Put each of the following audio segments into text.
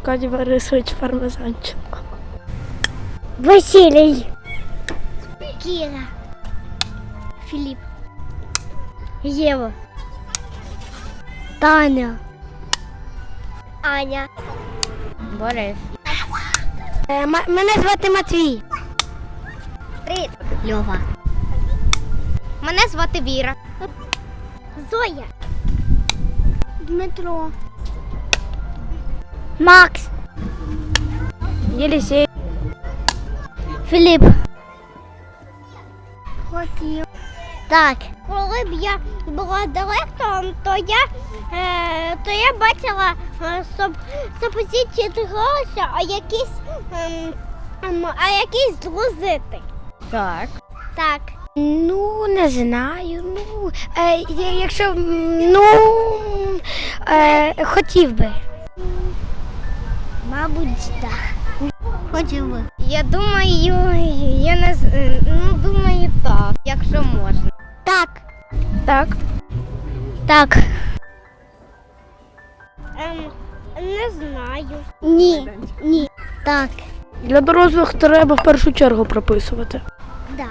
Аркадій Борисович Пармезанченко. Василій. Кіра. Філіп. Єва. Таня. Аня. Борис. Е, мене звати Матвій. Привіт. Льова. Мене звати Віра. Зоя. Дмитро. Макс. Єлісей. Філіп. Хотів. Так. Коли б я була директором, то я, е, то я бачила, е, щоб читалися, а якісь, ем, а якісь друзити. Так. Так. Ну, не знаю. Ну, е, якщо ну е, хотів би. Мабуть, так. Хотів би. Я думаю, я не ну думаю так, якщо можна. Так. Так. Так. Ем, не знаю. Ні. Ні. Так. Для дорослих треба в першу чергу прописувати. Да.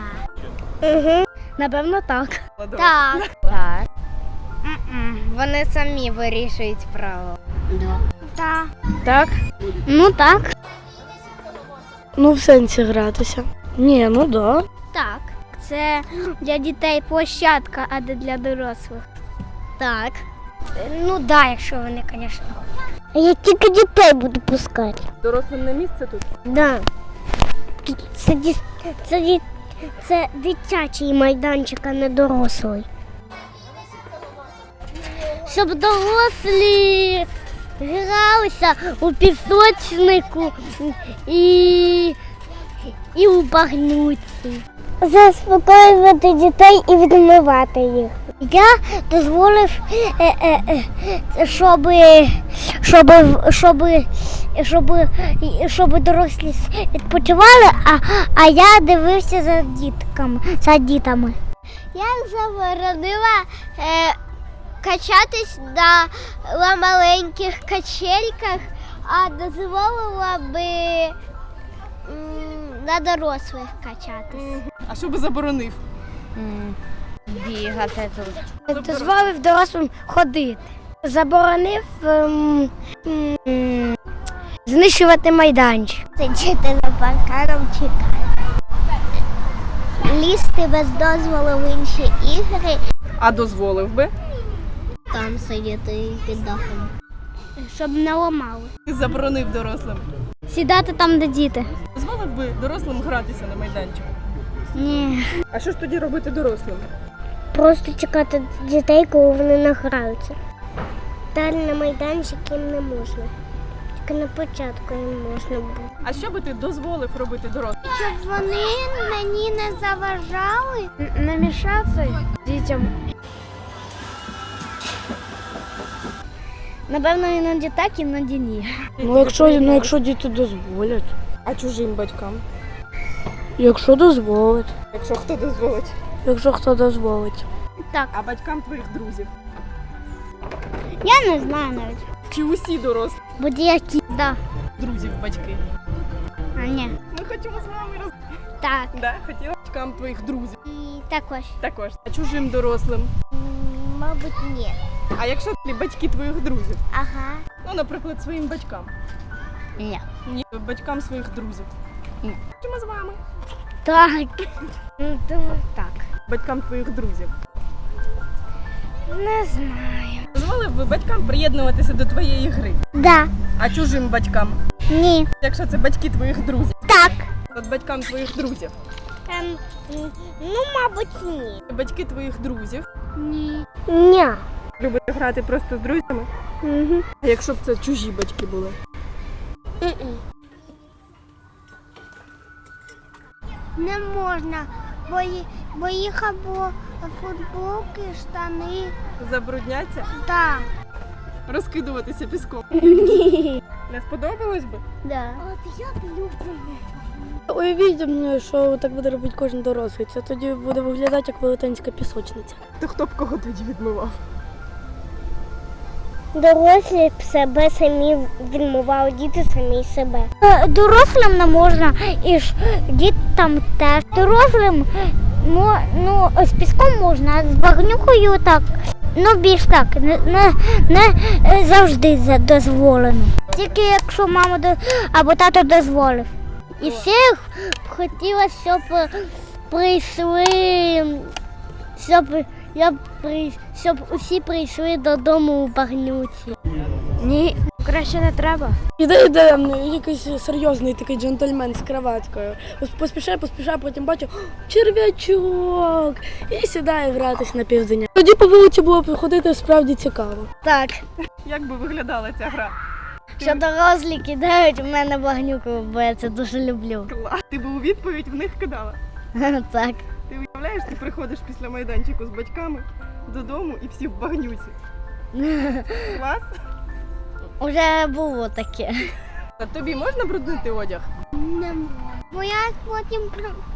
Угу. Напевно, так. Так. Так. Вони самі вирішують право. Так. Так? Ну так. Ну, в сенсі гратися. Ні, ну да. Так. Це для дітей площадка, а не для дорослих. Так. Ну да, якщо вони, звісно. Я тільки дітей буду пускати. Дорослим не місце тут. Да. Це, ді- це, ді- це дитячий майданчик, а не дорослий. Щоб дорослі гралися у пісочнику і, і у багнюці. Заспокоювати дітей і відмивати їх. Я дозволив, е, е, е, щоб, щоб, щоб, щоб, щоб дорослі відпочивали, а, а я дивився за дітками, за дітами. Я заборонила качатись на, на маленьких качельках, а дозволила би м, на дорослих качатись. А що би заборонив? Бігати тут. Дозволив дорослим ходити. Заборонив ем, м, знищувати майданчик. Сидіти за парканом чекати. Лізти без дозволу в інші ігри. А дозволив би? Там сидіти під дахом. Щоб не ламали. Заборонив дорослим. Сідати там, де діти. Дозволив би дорослим гратися на майданчику. Ні. А що ж тоді робити дорослим? Просто чекати дітей, коли вони награються. Далі на майданчик їм не можна. Тільки на початку їм можна було. А що би ти дозволив робити дорослим? Щоб вони мені не заважали. Не мішати дітям. Напевно, іноді так, іноді ні. Ну, якщо, ну, якщо діти дозволять. А чужим батькам? Якщо дозволять. Якщо хто дозволить? Якщо хто дозволить. Так. А батькам твоїх друзів? Я не знаю навіть. Чи усі дорослі Будь-які. Да. друзів батьки? А ні. Ми хочемо з вами роз... Так. Да, хотіла батькам твоїх друзів. І також. Також. А чужим дорослим? Мабуть, ні. А якщо батьки твоїх друзів? Ага. Ну, наприклад, своїм батькам. Ні. Ні, батькам своїх друзів. Ні. Хочемо з вами. Так. Ну, Думаю, так. Батькам твоїх друзів. Не знаю. Дозволив би батькам приєднуватися до твоєї гри. Да. А чужим батькам? Ні. Якщо це батьки твоїх друзів. Так. От батькам твоїх друзів. Ем, ну, мабуть, ні. Батьки твоїх друзів. Ні. Ні. Любите грати просто з друзями. Угу. А якщо б це чужі батьки були? Не можна, бо, ї- бо їх або футболки, штани. Забрудняться, Так. розкидуватися піском. Не сподобалось би? Да. От я б люблю. Уявіть мені, що так буде робити кожен дорослий. Це тоді буде виглядати як велетенська пісочниця. То хто б кого тоді відмивав? Дорослі себе самі відмивали, діти самі себе. Е, Дорослим не можна, і ж дітям теж. Дорослим ну, ну, з піском можна, а з багнюкою так. Ну, більш так, не, не, не е, завжди дозволено. Тільки якщо мама до, або тато дозволив. І всіх хотілося, щоб прийшли, щоб, я б при, щоб усі прийшли додому у багнюці. Ні, краще не треба. Іде йде якийсь серйозний такий джентльмен з кроваткою. Пос- Поспішає, поспішає, потім «О, черв'ячок і сідає гратись на півдня. Тоді по вулиці було б ходити справді цікаво. Так, Як би виглядала ця гра? що дорослі кидають у мене багнюку, бо я це дуже люблю. Клас. Ти би у відповідь в них кидала. Так. Ти уявляєш, ти приходиш після майданчику з батьками додому і всі в багнюці. Клас. Уже було таке. А тобі можна бруднити одяг? Бо я потім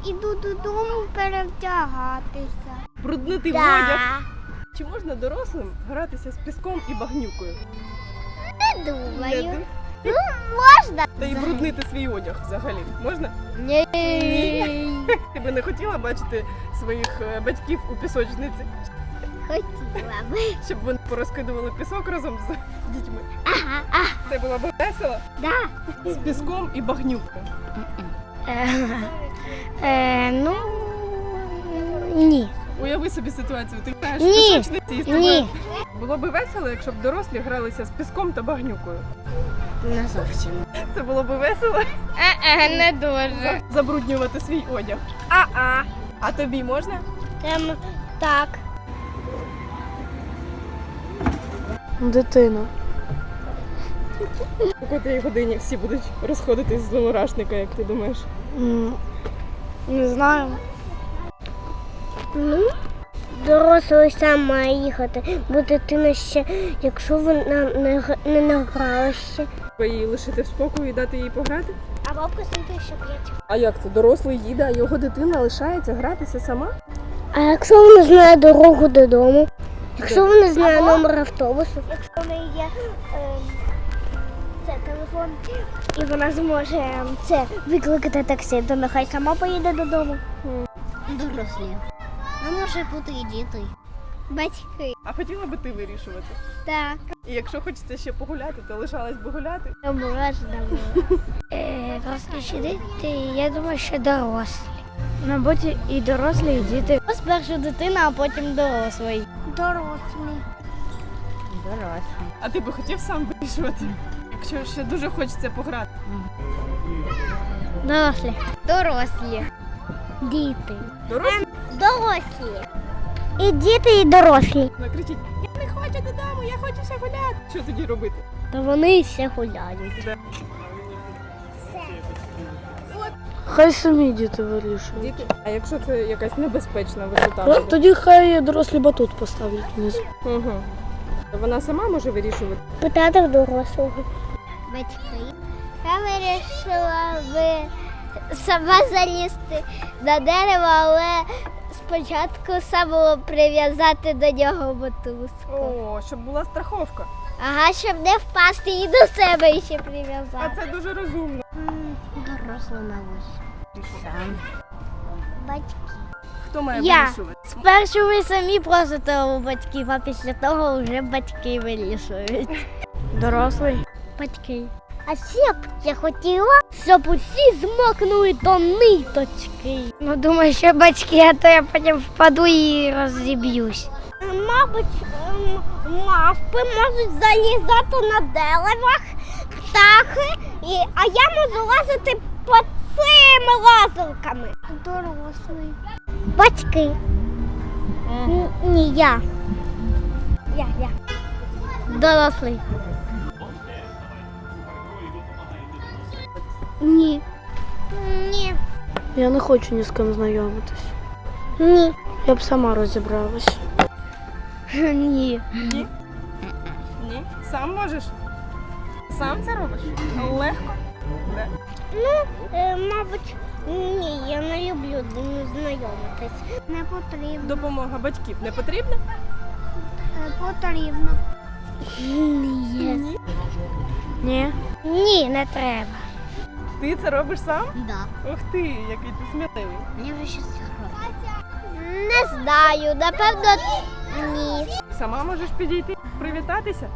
іду додому перевдягатися. Бруднити одяг. Чи можна дорослим гратися з піском і багнюкою? Не Не думаю. Можна. Та й бруднити свій одяг взагалі. Можна? Ні. Ти би не хотіла бачити своїх е, батьків у пісочниці, Хотіла би. щоб вони порозкидували пісок разом з дітьми. Ага, ага. Це було б весело Да. з піском і багнюкою. Е, е, ну ні. Уяви собі ситуацію. Ти граєш в Ні. пісочниці і з тобою. Було б весело, якщо б дорослі гралися з піском та багнюкою. Не зовсім. Це було б весело Е, не дуже. забруднювати свій одяг. А-а. А тобі можна? Ем, так. Дитина. У котрій годині всі будуть розходитись з зломурашника, як ти думаєш? Не знаю. Ну, дорослий сам має їхати, бо дитина ще, якщо вона не, не награлася. Ви її лишити в спокою і дати їй пограти? А бабка сидить ще п'ять. А як це? Дорослий їде, а його дитина лишається гратися сама? А якщо вона знає дорогу додому? Якщо вона знає номер автобусу? Якщо в неї є це телефон, і вона зможе ем, це викликати таксі, то нехай сама поїде додому. Дорослі. Ну, може бути і діти. Батьки. А хотіла би ти вирішувати? Так. І якщо хочеться ще погуляти, то лишалась би гуляти. Можна Е, дорослі діти, я думаю, що дорослі. Мабуть, і дорослі, і діти. Спершу дитина, а потім дорослий. Дорослі. Дорослі. А ти би хотів сам вирішувати? Якщо ще дуже хочеться пограти. Дорослі. Дорослі. Діти. Дорослі Дорослі. І діти, і дорослі. накричить, я не хочу додому, я хочу ще гуляти. Що тоді робити? То вони ще гуляють. Хай самі діти вирішують. Діти. А якщо це якась небезпечна висота? Ну, Тоді хай дорослі батут поставлять внизу. Угу. Вона сама може вирішувати. Питати в дорослого. Батьки. Я вирішила би сама залізти на дерево, але спочатку саме було прив'язати до нього мотузку. О, щоб була страховка. Ага, щоб не впасти і до себе ще прив'язати. А це дуже розумно. Дорослі, мабуть. Сам. Батьки. Хто має Я. вирішувати? Спершу ви самі просите у батьків, а після того вже батьки вирішують. Дорослий. Батьки. А ще б я хотіла, щоб усі змокнули до ниточки. Ну, думаю, що батьки, а то я потім впаду і розіб'юсь. Мабуть, мавпи можуть залізати на деревах, птахи, і, а я можу лазити по цими лазилками. Дорослий. Батьки. Н- Ні, я. Я, я. Дорослий. Ні. Ні. Я не хочу ні з ким знайомитись. Ні. Я б сама розібралась. Ні. Ні? Ні? Сам можеш? Сам це робиш? Легко? Да. Ну, е, мабуть, ні, я не люблю знайомитись. Не потрібно. Допомога батьків не потрібна? Потрібно. Ні. Ні. Ні, не треба. Ти це робиш сам? Да. Ух ти, який ти сміливий. Мені вже щось робить. Не знаю, напевно, ні. Сама можеш підійти, привітатися?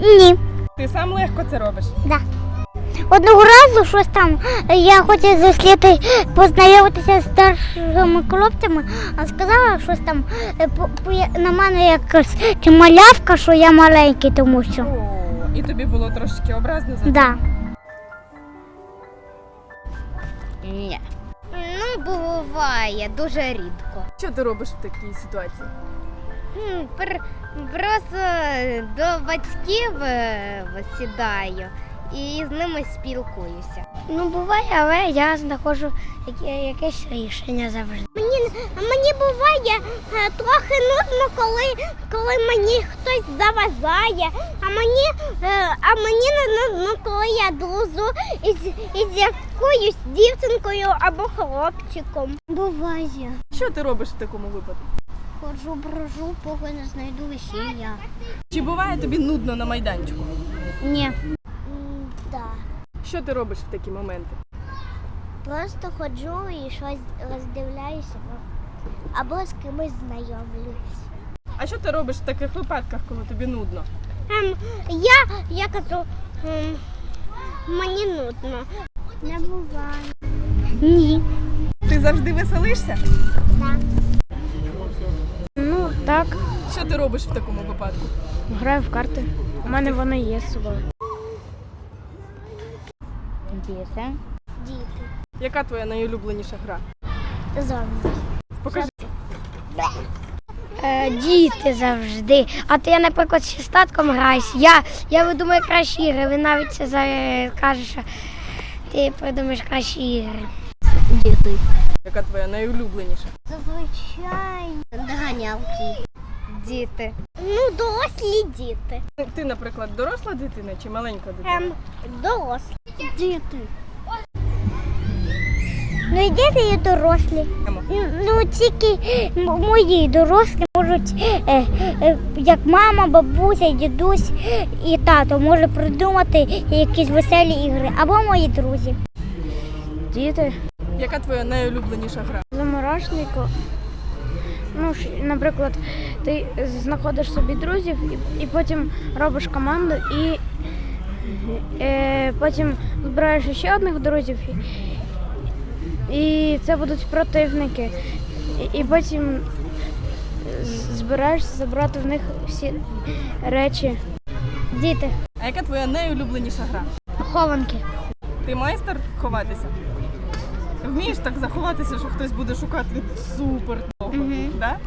Ні. Ти сам легко це робиш. Одного разу щось там я хотіла зустріти, познайомитися з старшими хлопцями, а сказала щось там е, по- по- на мене якась чи малявка, що я маленький, тому що. О, і тобі було трошечки образно за це? Да. Ні. Ну, буває, дуже рідко. Що ти робиш в такій ситуації? М, пр- Просто до батьків е, сідаю і з ними спілкуюся. Ну, буває, але я знаходжу якесь рішення завжди. Мені, мені буває е, трохи нудно, коли, коли мені хтось заважає, а мені, е, а мені не нудно, коли я дружу із, із якоюсь дівчинкою або хлопчиком. Буває. Що ти робиш в такому випадку? Ходжу, брожу, поки не знайду весілля. Чи буває тобі нудно на майданчику? Ні. Що ти робиш в такі моменти? Просто ходжу і щось роздивляюся або з кимось знайомлюсь. А що ти робиш в таких випадках, коли тобі нудно? Ем, я, я кажу, ем, мені нудно. Не буває. Ні. Ти завжди веселишся? Так. Ну, так, Що ти робиш в такому випадку? граю в карти. У мене вони є з собою. Діти. Діти. Яка твоя найулюбленіша гра? Зомбі. Покажи. Е, діти завжди. А ти, наприклад, з татком граєш. Я, я видумаю кращі ігри. Він навіть це за- каже, що ти придумаєш кращі ігри. Діти. Яка твоя найулюбленіша? Зазвичай. Доганялки. Діти. Ну, дорослі діти. Ти- Ти, наприклад, доросла дитина чи маленька дитина? Ем, дорослі. Діти. Ну і діти і дорослі. Ну тільки мої дорослі можуть, е, е, як мама, бабуся, дідусь і тато може придумати якісь веселі ігри або мої друзі. Діти, Яка твоя найулюбленіша гра? заморожнику. Ну, наприклад, ти знаходиш собі друзів і, і потім робиш команду і е, потім збираєш ще одних друзів. І, і це будуть противники. І, і потім збираєшся забрати в них всі речі. Діти, А яка твоя найулюбленіша гра? хованки. Ти майстер ховатися? Вмієш так заховатися, що хтось буде шукати супер довго, да?